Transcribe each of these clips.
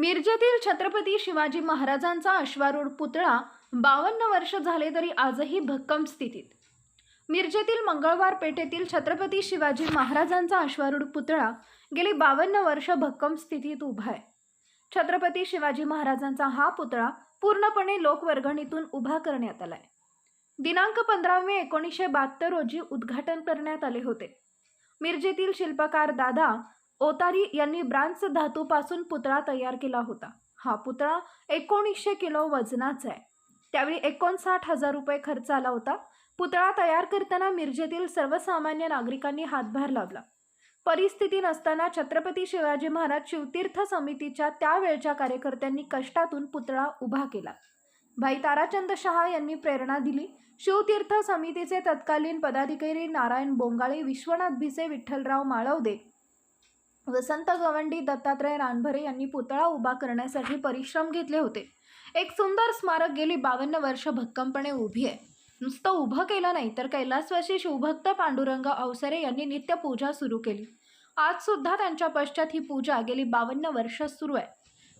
मिरजेतील छत्रपती शिवाजी महाराजांचा अश्वारूढ पुतळा बावन्न वर्ष झाले तरी आजही भक्कम स्थितीत. मिरजेतील मंगळवार पेठेतील छत्रपती शिवाजी महाराजांचा अश्वारूढ पुतळा गेली बावन्न वर्ष भक्कम स्थितीत उभा आहे. छत्रपती शिवाजी महाराजांचा हा पुतळा पूर्णपणे लोकवर्गणीतून उभा करण्यात आलाय. दिनांक पंधरा मे एकोणीसशे बहात्तर रोजी उद्घाटन करण्यात आले होते. मिरजेतील शिल्पकार दादा ओतारी यांनी ब्रांच धातूपासून पुतळा तयार केला होता. हा पुतळा एकोणीसशे किलो वजनाचा आहे. त्यावेळी एकोणसाठ हजार रुपये खर्च आला होता. पुतळा तयार करताना मिरजेतील सर्वसामान्य नागरिकांनी हातभार लावला. परिस्थिती नसताना छत्रपती शिवाजी महाराज शिवतीर्थ समितीच्या त्यावेळच्या कार्यकर्त्यांनी कष्टातून पुतळा उभा केला. भाई ताराचंद शहा यांनी प्रेरणा दिली. शिवतीर्थ समितीचे तत्कालीन पदाधिकारी नारायण बोंगाळे विश्वनाथ भिसे विठ्ठलराव माळवदे वसंत गवंडी दत्तात्रय रानभरे यांनी पुतळा उभा करण्यासाठी परिश्रम घेतले होते. एक सुंदर स्मारक गेली बावन्न वर्ष भक्कमपणे उभी आहे. नुसतं उभं केलं नाही तर कैलासवासी शिवभक्त पांडुरंग अवसरे यांनी नित्य पूजा सुरू केली. आज सुद्धा त्यांच्या पश्चात ही पूजा गेली बावन्न वर्ष सुरू आहे.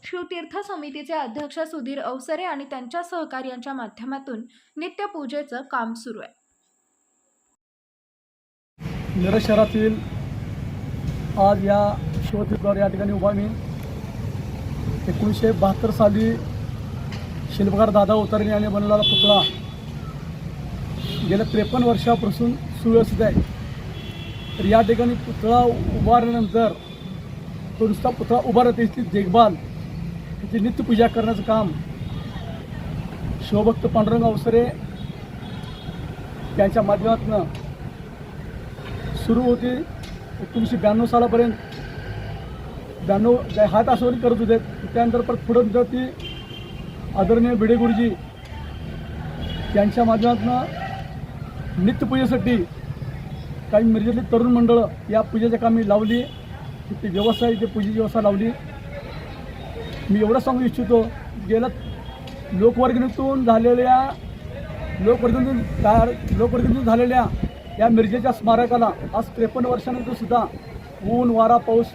शिवतीर्थ समितीचे अध्यक्ष सुधीर अवसरे आणि त्यांच्या सहकार्यांच्या माध्यमातून नित्य पूजेचं काम सुरू आहे. शहरातील आज या शिवतीर्थावर या ठिकाणी उभा मी. एकोणीसशे बहात्तर साली शिल्पकार दादा उतारणे आणि बनलेला पुतळा गेल्या त्रेपन्न वर्षापासून सुव्यवस्थित आहे. तर या ठिकाणी पुतळा उभारल्यानंतर तो नुसता पुतळा उभारत त्याची देखभाल त्याची नित्यपूजा करण्याचं काम शिवभक्त पांडुरंग अवसरे यांच्या माध्यमातून सुरू होती. एकोणीसशे ब्याण्णव सालापर्यंत ब्याण्णव हात आसवणी करत होते त्यानंतर परत पुढं नंतर ती आदरणीय भिडे गुरुजी यांच्या माध्यमातून नित्यपूजेसाठी काही मिरजेतली तरुण मंडळं या पूजेच्या कामी लावली. ती व्यवस्था इथे पूजेची व्यवस्था लावली. मी एवढं सांगू इच्छितो गेल्या लोकवर्गणीतून झालेल्या लोकवर्गणीतून तयार लोकवर्गणीतून झालेल्या या मिरजेच्या स्मारकाला आज त्रेपन्न वर्षानंतर सुद्धा ऊन वारा पाऊस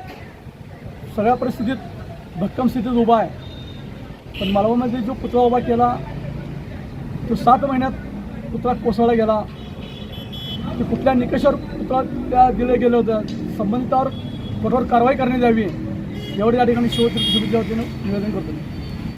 सगळ्या परिस्थितीत भक्कम स्थितीत उभा आहे. पण मालवणमध्ये जो पुतळा उभा केला तो सात महिन्यात पुतळा कोसळला गेला. ते कुठल्या निकषावर पुतळा त्या दिलं गेलं होतं संबंधितावर कठोर कारवाई करण्यात यावी एवढं या ठिकाणी शिवतीर्थ वतीनं निवेदन करतो